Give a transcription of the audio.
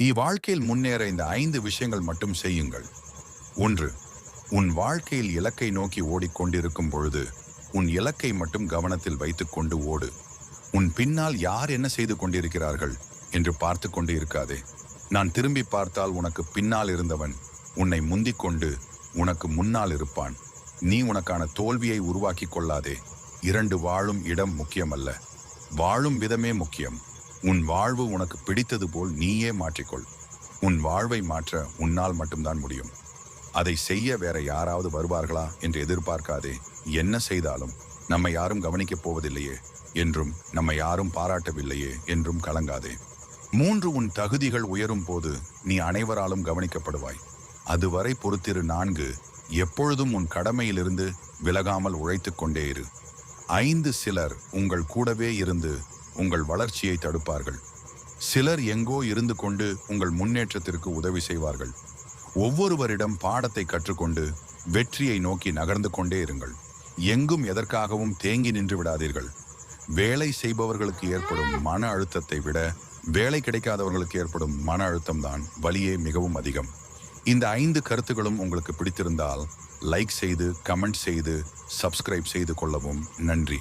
நீ வாழ்க்கையில் முன்னேற இந்த ஐந்து விஷயங்கள் மட்டும் செய்யுங்கள். ஒன்று உன் வாழ்க்கையில் இலக்கை நோக்கி ஓடிக்கொண்டிருக்கும் பொழுது உன் இலக்கை மட்டும் கவனத்தில் வைத்துக்கொண்டு ஓடு. உன் பின்னால் யார் என்ன செய்து கொண்டிருக்கிறார்கள் என்று பார்த்து கொண்டு இருக்காதே. நான் திரும்பி பார்த்தால் உனக்கு பின்னால் இருந்தவன் உன்னை முந்திக் கொண்டு உனக்கு முன்னால் இருப்பான். நீ உனக்கான தோல்வியை உருவாக்கி கொள்ளாதே. இரண்டு வாழும் இடம் முக்கியமல்ல. வாழும் விதமே முக்கியம். உன் வாழ்வு உனக்கு பிடித்தது போல் நீயே மாற்றிக்கொள். உன் வாழ்வை மாற்ற உன்னால் மட்டும்தான் முடியும். அதை செய்ய வேற யாராவது வருவார்களா என்று எதிர்பார்க்காதே. என்ன செய்தாலும் நம்மை யாரும் கவனிக்கப் போவதில்லையே என்றும் நம்மை யாரும் பாராட்டவில்லையே என்றும் கலங்காதே. மூன்று உன் தகுதிகள் உயரும் போது நீ அனைவராலும் கவனிக்கப்படுவாய். அதுவரை பொறுத்திரு நான்கு எப்பொழுதும் உன் கடமையிலிருந்து விலகாமல் உழைத்து கொண்டே இரு. ஐந்து சிலர் உங்கள் கூடவே இருந்து உங்கள் வளர்ச்சியை தடுப்பார்கள். சிலர் எங்கோ இருந்து கொண்டு உங்கள் முன்னேற்றத்திற்கு உதவி செய்வார்கள். ஒவ்வொருவரிடம் பாடத்தை கற்றுக்கொண்டு வெற்றியை நோக்கி நகர்ந்து கொண்டே இருங்கள். எங்கும் எதற்காகவும் தேங்கி நின்று விடாதீர்கள். வேலை செய்பவர்களுக்கு ஏற்படும் மன அழுத்தத்தை விட வேலை கிடைக்காதவர்களுக்கு ஏற்படும் மன அழுத்தம்தான் வலியே மிகவும் அதிகம். இந்த ஐந்து கருத்துகளும் உங்களுக்கு பிடித்திருந்தால் லைக் செய்து கமெண்ட் செய்து சப்ஸ்கிரைப் செய்து கொள்ளவும் நன்றி.